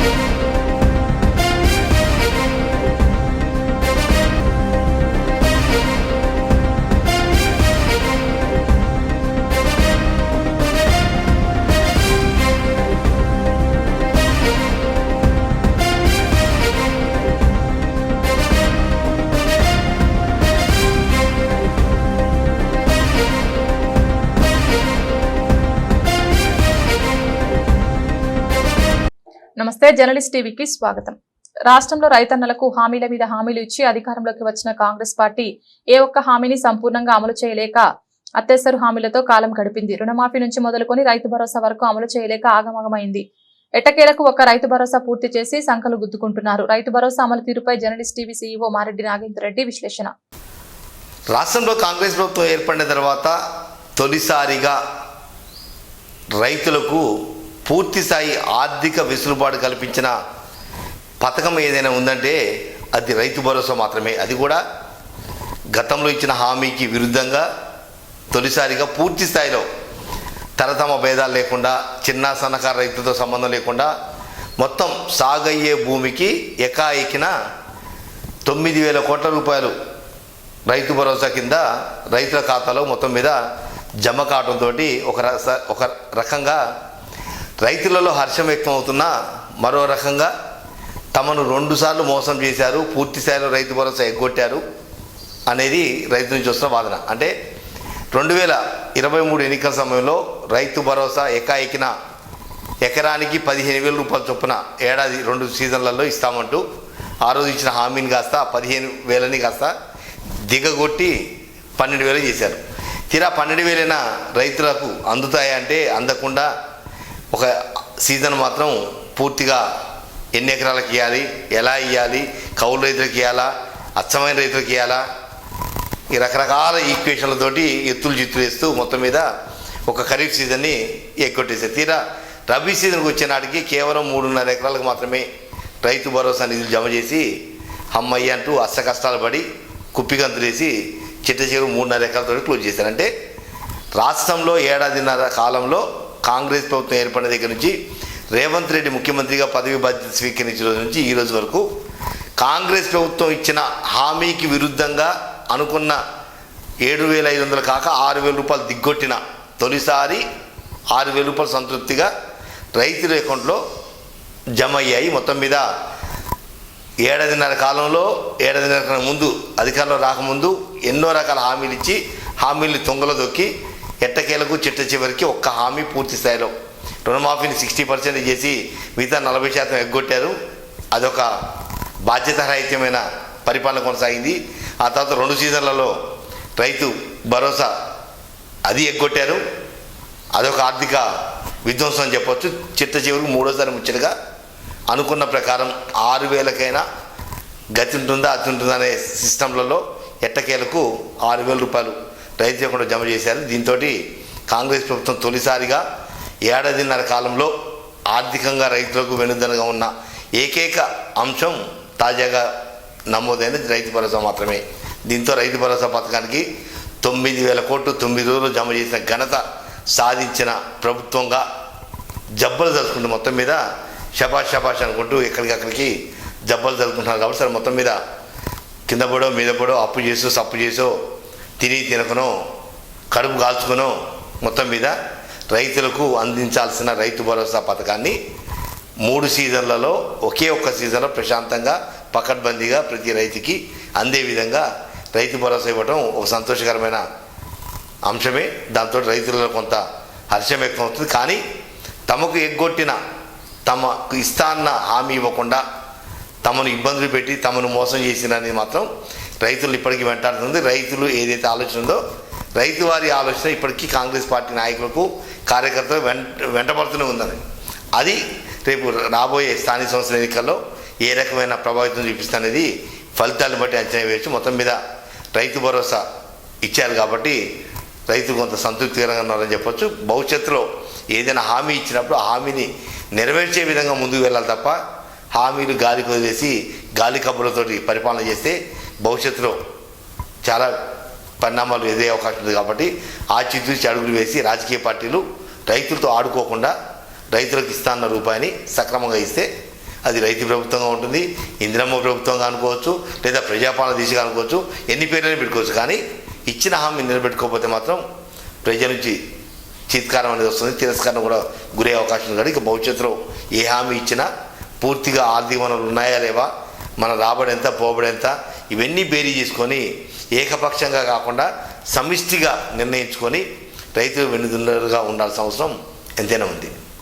Музика నమస్తే జర్నలిస్ట్ టీవీకి స్వాగతం. రాష్ట్రంలో రైతన్నలకు హామీల మీద హామీలు ఇచ్చి అధికారంలోకి వచ్చిన కాంగ్రెస్ పార్టీ ఏ ఒక్క హామీని సంపూర్ణంగా అమలు చేయలేక అత్యవసర హామీలతో కాలం గడిపింది. రుణమాఫీ నుంచి మొదలుకొని రైతు భరోసా వరకు అమలు చేయలేక ఆగమగమైంది. ఎట్టకేలకు ఒక రైతు భరోసా పూర్తి చేసి సంకలు గుద్దుకుంటున్నారు. రైతు భరోసా అమలు తీరుపై journalist TV CEO Mareddy Nagender Reddy విశ్లేషణ. రాష్ట్రంలో కాంగ్రెస్ ప్రభుత్వం ఏర్పడిన తర్వాత తొలిసారిగా రైతులకు పూర్తి స్థాయి ఆర్థిక వెసులుబాటు కల్పించిన పథకం ఏదైనా ఉందంటే అది రైతు భరోసా మాత్రమే. అది కూడా గతంలో ఇచ్చిన హామీకి విరుద్ధంగా తొలిసారిగా పూర్తి స్థాయిలో తరతమ భేదాలు లేకుండా చిన్న సన్నకారు రైతులతో సంబంధం లేకుండా మొత్తం సాగయ్యే భూమికి ఎకాయికిన తొమ్మిది వేల కోట్ల రూపాయలు రైతు భరోసా కింద రైతుల ఖాతాలో మొత్తం మీద జమ కావడంతో ఒక రస- ఒక రకంగా రైతులలో హర్షం వ్యక్తమవుతున్నా మరో రకంగా తమను రెండుసార్లు మోసం చేశారు పూర్తి స్థాయిలో రైతు భరోసా ఎగ్గొట్టారు అనేది రైతు నుంచి వస్తున్న వాదన. అంటే రెండు వేల ఇరవై మూడు ఎన్నికల సమయంలో రైతు భరోసా ఎకాఎకిన ఎకరానికి పదిహేను వేల రూపాయల చొప్పున ఏడాది రెండు సీజన్లలో ఇస్తామంటూ ఆ రోజు ఇచ్చిన హామీని కాస్త పదిహేను వేలని కాస్త దిగగొట్టి పన్నెండు వేలు చేశారు. తీరా పన్నెండు వేలైన రైతులకు అందుతాయంటే అందకుండా ఒక సీజన్ మాత్రం పూర్తిగా ఎన్ని ఎకరాలకు ఇవ్వాలి ఎలా ఇవ్వాలి కౌలు రైతులకు ఇవ్వాలా అచ్చమైన రైతులకు ఇవ్వాలా ఈ రకరకాల ఈక్వేషన్లతోటి ఎత్తులు చిత్తులు వేస్తూ మొత్తం మీద ఒక ఖరీఫ్ సీజన్ని ఎగ్గొట్టేశారు. తీరా రబీ సీజన్కి వచ్చే నాటికి కేవలం మూడున్నర ఎకరాలకు మాత్రమే రైతు భరోసా నిధులు జమ చేసి అమ్మయ్య అంటూ అష్ట కష్టాలు పడి కుప్పిగంతులేసి చిట్ట చివరి మూడున్నర ఎకరాలతో క్లోజ్ చేశారు. అంటే రాష్ట్రంలో ఏడాదిన్నర కాలంలో కాంగ్రెస్ ప్రభుత్వం ఏర్పడిన దగ్గర నుంచి రేవంత్ రెడ్డి ముఖ్యమంత్రిగా పదవి బాధ్యత స్వీకరించిన రోజు నుంచి ఈ రోజు వరకు కాంగ్రెస్ ప్రభుత్వం ఇచ్చిన హామీకి విరుద్ధంగా అనుకున్న ఏడు వేల ఐదు వందలు కాక ఆరు వేల రూపాయలు దిగ్గొట్టిన తొలిసారి ఆరు వేల రూపాయలు సంతృప్తిగా రైతుల అకౌంట్లో జమ అయ్యాయి. మొత్తం మీద ఏడాదిన్నర కాలంలో ఏడాదిన్నర ముందు అధికారంలో రాకముందు ఎన్నో రకాల హామీలు ఇచ్చి హామీల్ని తొంగలో దొక్కి ఎట్టకేలకు చిట్ట చివరికి ఒక్క హామీ పూర్తి స్థాయిలో రుణమాఫీని సిక్స్టీ పర్సెంట్ చేసి మిగతా నలభై శాతం ఎగ్గొట్టారు. అదొక బాధ్యతారహిత్యమైన పరిపాలన కొనసాగింది. ఆ తర్వాత రెండు సీజన్లలో రైతు భరోసా అది ఎగ్గొట్టారు. అదొక ఆర్థిక విధ్వంసం అని చెప్పొచ్చు. చిట్ట చివరికి మూడోసారి ముచ్చటగా అనుకున్న ప్రకారం ఆరు వేలకైనా గతి ఉంటుందా అతి ఉంటుందా అనే సిస్టంలలో ఎట్టకేలకు ఆరు వేల రూపాయలు రైతు కూడా జమ చేశారు. దీంతో కాంగ్రెస్ ప్రభుత్వం తొలిసారిగా ఏడాదిన్నర కాలంలో ఆర్థికంగా రైతులకు వెనుదనగా ఉన్న ఏకైక అంశం తాజాగా నమోదైనది రైతు భరోసా మాత్రమే. దీంతో రైతు భరోసా పథకానికి తొమ్మిది వేల కోట్లు తొమ్మిది రోజులు జమ చేసిన ఘనత సాధించిన ప్రభుత్వంగా జబ్బలు జరుపుకుంటూ మొత్తం మీద షపాష్ షపాష్ అనుకుంటూ ఎక్కడికక్కడికి జబ్బలు జరుపుకుంటున్నారు కాబట్టి సరే మొత్తం మీద కింద పడో మీద పడో అప్పు చేసో సప్పు చేసో తిని తినకనో కడుపు కాల్చుకునో మొత్తం మీద రైతులకు అందించాల్సిన రైతు భరోసా పథకాన్ని మూడు సీజన్లలో ఒకే ఒక్క సీజన్లో ప్రశాంతంగా పకడ్బందీగా ప్రతి రైతుకి అందే విధంగా రైతు భరోసా ఇవ్వడం ఒక సంతోషకరమైన అంశమే. దాంతో రైతులలో కొంత హర్షం వ్యక్తం అవుతుంది కానీ తమకు ఎగ్గొట్టిన తమకు ఇస్తా అన్న హామీ ఇవ్వకుండా తమను ఇబ్బందులు పెట్టి తమను మోసం చేసినని మాత్రం రైతులు ఇప్పటికీ వెంటాడుతుంది. రైతులు ఏదైతే ఆలోచన ఉందో రైతు వారి ఆలోచన ఇప్పటికీ కాంగ్రెస్ పార్టీ నాయకులకు కార్యకర్తలు వెంట వెంటబడుతూనే ఉందని. అది రేపు రాబోయే స్థానిక సంస్థల ఎన్నికల్లో ఏ రకమైన ప్రభావితం చూపిస్తున్నది ఫలితాలను బట్టి అంచనా వేయచ్చు. మొత్తం మీద రైతు భరోసా ఇచ్చారు కాబట్టి రైతు కొంత సంతృప్తికరంగా ఉన్నారని చెప్పొచ్చు. భవిష్యత్తులో ఏదైనా హామీ ఇచ్చినప్పుడు ఆ హామీని నెరవేర్చే విధంగా ముందుకు వెళ్ళాలి తప్ప హామీలు గాలి కొదిలేసి గాలి కబుర్లతోటి పరిపాలన చేస్తే భవిష్యత్తులో చాలా పరిణామాలు ఎదే అవకాశం ఉంది కాబట్టి ఆ చిత్తూచి అడుగులు వేసి రాజకీయ పార్టీలు రైతులతో ఆడుకోకుండా రైతులకు ఇస్తాన్న రూపాయిని సక్రమంగా ఇస్తే అది రైతు ప్రభుత్వంగా ఉంటుంది ఇందిరమ్మ ప్రభుత్వంగా అనుకోవచ్చు లేదా ప్రజాపాలన దిశగా అనుకోవచ్చు ఎన్ని పేర్లని పెట్టుకోవచ్చు. కానీ ఇచ్చిన హామీ నిలబెట్టుకోకపోతే మాత్రం ప్రజల నుంచి చీత్కారం అనేది వస్తుంది తిరస్కారం కూడా గురే అవకాశం ఉంది. కానీ ఇక భవిష్యత్తులో ఏ హామీ ఇచ్చినా పూర్తిగా ఆర్థిక వనరులు ఉన్నాయా లేవా మన రాబడి ఎంత పోబడి ఎంత ఇవన్నీ బేరీ చేసుకొని ఏకపక్షంగా కాకుండా సమిష్టిగా నిర్ణయించుకొని రైతులు వెన్నుదున్నరుగా ఉండాల్సిన అవసరం ఎంతైనా ఉంది.